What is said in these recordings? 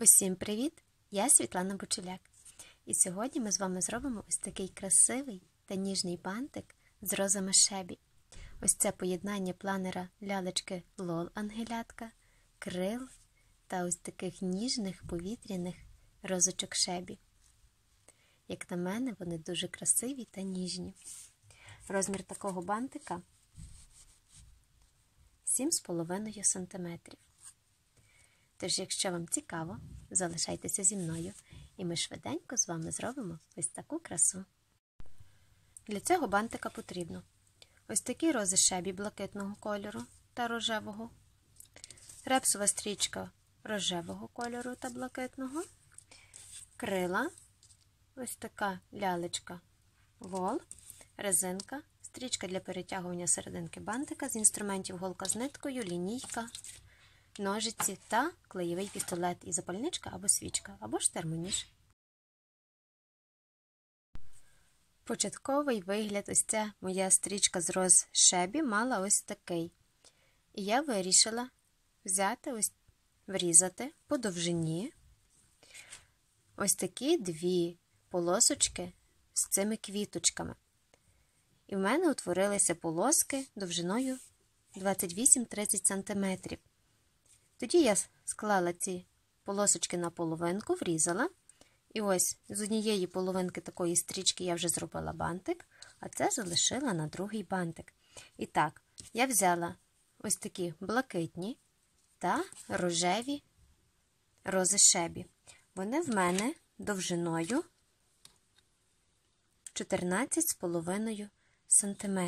Усім привіт! Я Світлана Бочеляк. І сьогодні ми з вами зробимо ось такий красивий та ніжний бантик з розами шебі. Ось це поєднання планера лялечки Лол Ангелятка, крил та ось таких ніжних повітряних розочок шебі. Як на мене, вони дуже красиві та ніжні. Розмір такого бантика 7,5 см. Тож, якщо вам цікаво, залишайтеся зі мною, і ми швиденько з вами зробимо ось таку красу. Для цього бантика потрібно ось такі рози шебі блакитного кольору та рожевого, репсова стрічка рожевого кольору та блакитного, крила, ось така лялечка вол, резинка, стрічка для перетягування серединки бантика з інструментів голка з ниткою, лінійка ножиці та клеєвий пістолет і запальничка або свічка, або ж термоніж. Початковий вигляд, ось ця моя стрічка з роз шебі мала ось такий. І я вирішила взяти, ось, врізати по довжині ось такі дві полосочки з цими квіточками. І в мене утворилися полоски довжиною 28-30 см. Тоді я склала ці полосочки на половинку, врізала. І ось з однієї половинки такої стрічки я вже зробила бантик, а це залишила на другий бантик. І так, я взяла ось такі блакитні та рожеві рози шебі. Вони в мене довжиною 14,5 см.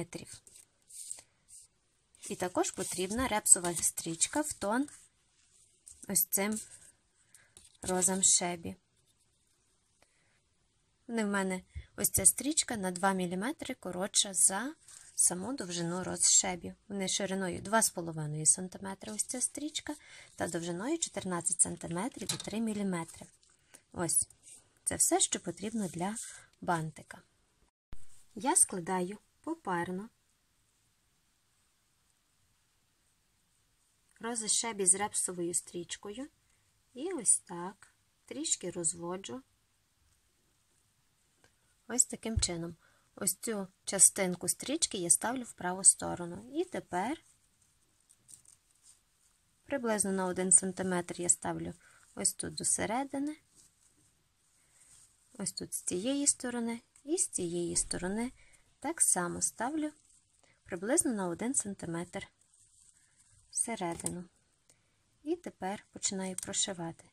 І також потрібна репсова стрічка в тон ось цим розам шебі. Вони в мене ось ця стрічка на 2 мм коротша за саму довжину роз шебі. Вони шириною 2,5 см ось ця стрічка, та довжиною 14 см і 3 мм. Ось це все, що потрібно для бантика. Я складаю попарно рози шебі з репсовою стрічкою. І ось так трішки розводжу. Ось таким чином. Ось цю частинку стрічки я ставлю в праву сторону. І тепер приблизно на 1 см я ставлю ось тут до середини, ось тут з цієї сторони і з цієї сторони так само ставлю приблизно на 1 см всередину. І тепер починаю прошивати.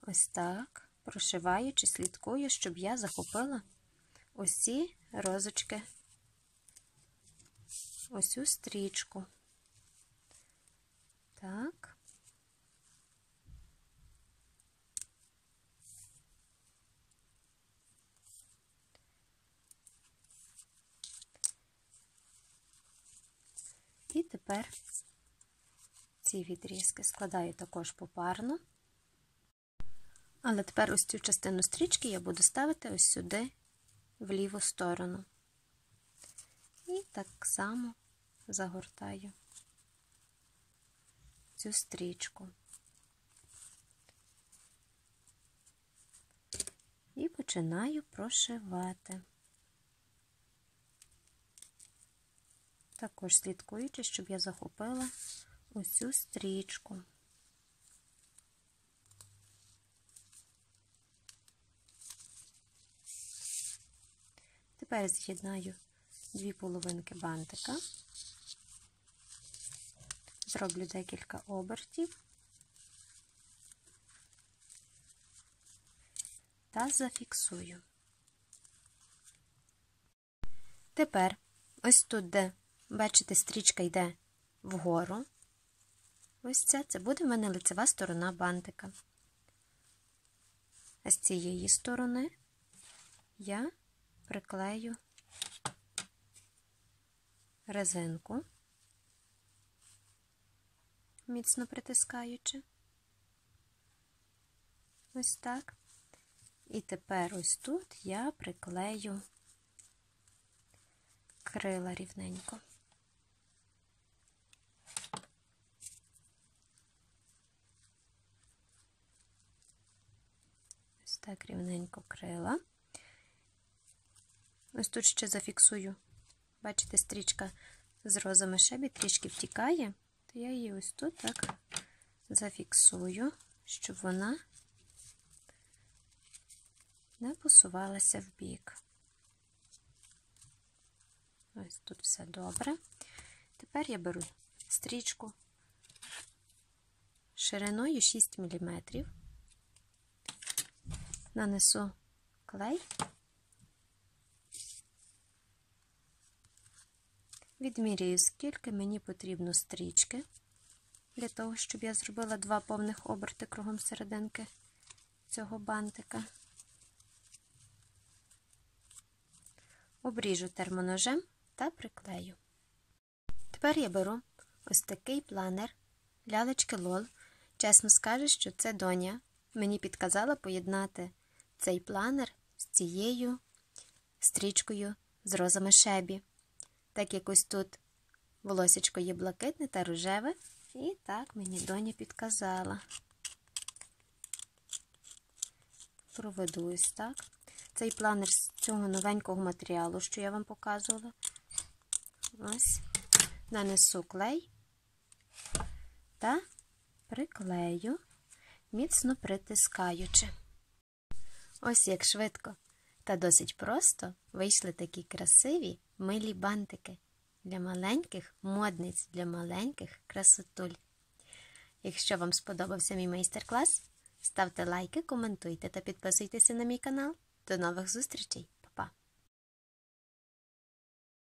Ось так, прошиваючи, слідкую, щоб я захопила ось розочки, ось цю стрічку. Так. І тепер ці відрізки складаю також попарно. Але тепер ось цю частину стрічки я буду ставити ось сюди, в ліву сторону. І так само загортаю цю стрічку. І починаю прошивати. Також слідкуючи, щоб я захопила цю стрічку. Тепер з'єднаю дві половинки бантика, зроблю декілька обертів та зафіксую. Тепер ось тут, де Бачите, стрічка йде вгору. Ось ця це буде в мене лицева сторона бантика. А з цієї сторони я приклею резинку, міцно притискаючи. Ось так. І тепер ось тут я приклею крила рівненько. Так рівненько крила. Ось тут ще зафіксую. Бачите, стрічка з розами шебі трішки втікає, то я її ось тут так зафіксую, щоб вона не посувалася в бік. Ось тут все добре. Тепер я беру стрічку шириною 6 мм, нанесу клей, відміряю, скільки мені потрібно стрічки, для того, щоб я зробила два повних оберти кругом серединки цього бантика. Обріжу термоножем та приклею. Тепер я беру ось такий планер лялечки Лол. Чесно скажу, що це доня мені підказала поєднати цей планер з цією стрічкою з розами шебі. Так як ось тут волосечко є блакитне та рожеве, і так мені доня підказала. Проведу ось так. Цей планер з цього новенького матеріалу, що я вам показувала. Ось, нанесу клей та приклею, міцно притискаючи. Ось як швидко та досить просто вийшли такі красиві милі бантики для маленьких модниць, для маленьких красотуль. Якщо вам сподобався мій майстер-клас, ставте лайки, коментуйте та підписуйтеся на мій канал. До нових зустрічей!